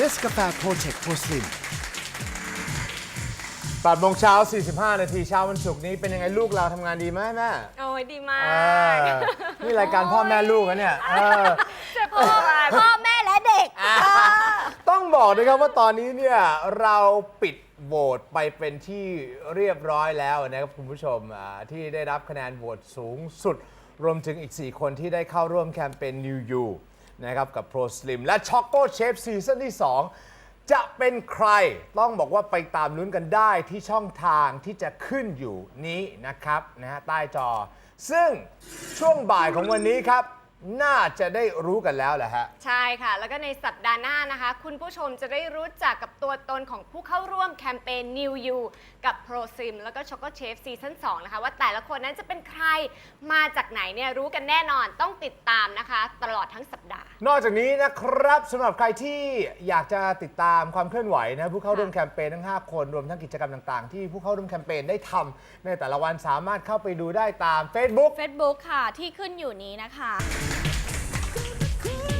เนสกาแฟโปรเจกต์โปรสลิม8โมงเช้า 45 นาทีเช้าวันศุกร์นี้เป็นยังไงลูกเราทำงานดีไหมแม่โอ้ยดีมาเอกอนี่รายการพ่อแม่ลูกนะเนี่ยเออจะพ่อมาพ่อแม่และเด็ก ต้องบอกนะครับว่าตอนนี้เนี่ยเราปิดโหวตไปเป็นที่เรียบร้อยแล้วนะครับคุณผู้ชมอ่าที่ได้รับคะแนนโหวตสูงสุด รวมถึงอีก 4 คนที่ได้เข้าร่วมแคมเปญ New You นะครับกับ Pro Slim และ Choco Chef ซีซั่นที่ 2 จะเป็นใครต้องบอกว่าไปตามลุ้นกันได้ที่ช่องทางที่จะขึ้นอยู่นี้นะครับนะฮะใต้จอ ซึ่งช่วงบ่ายของวันนี้ครับ น่าจะได้รู้กันแล้วแหละฮะ ใช่ค่ะ แล้วก็ในสัปดาห์หน้านะคะ คุณผู้ชมจะได้รู้จักกับตัวตนของผู้เข้าร่วมแคมเปญ New You กับ Pro Sim แล้วก็ Choco Chef ซีซั่น2นะคะ ว่าแต่ละคนนั้นจะเป็นใครมาจากไหนเนี่ยรู้กันแน่นอนต้องติดตามนะคะ ตลอดทั้งสัปดาห์ นอกจากนี้นะครับสำหรับใครที่อยากจะติดตามความเคลื่อนไหวนะผู้เข้าร่วมแคมเปญทั้ง 5 คนรวมทั้งกิจกรรมต่างๆ ที่ผู้เข้าร่วมแคมเปญได้ทำในแต่ละวันสามารถเข้าไปดูได้ตาม Facebook Facebook ค่ะที่ขึ้นอยู่นี้นะคะ Cool.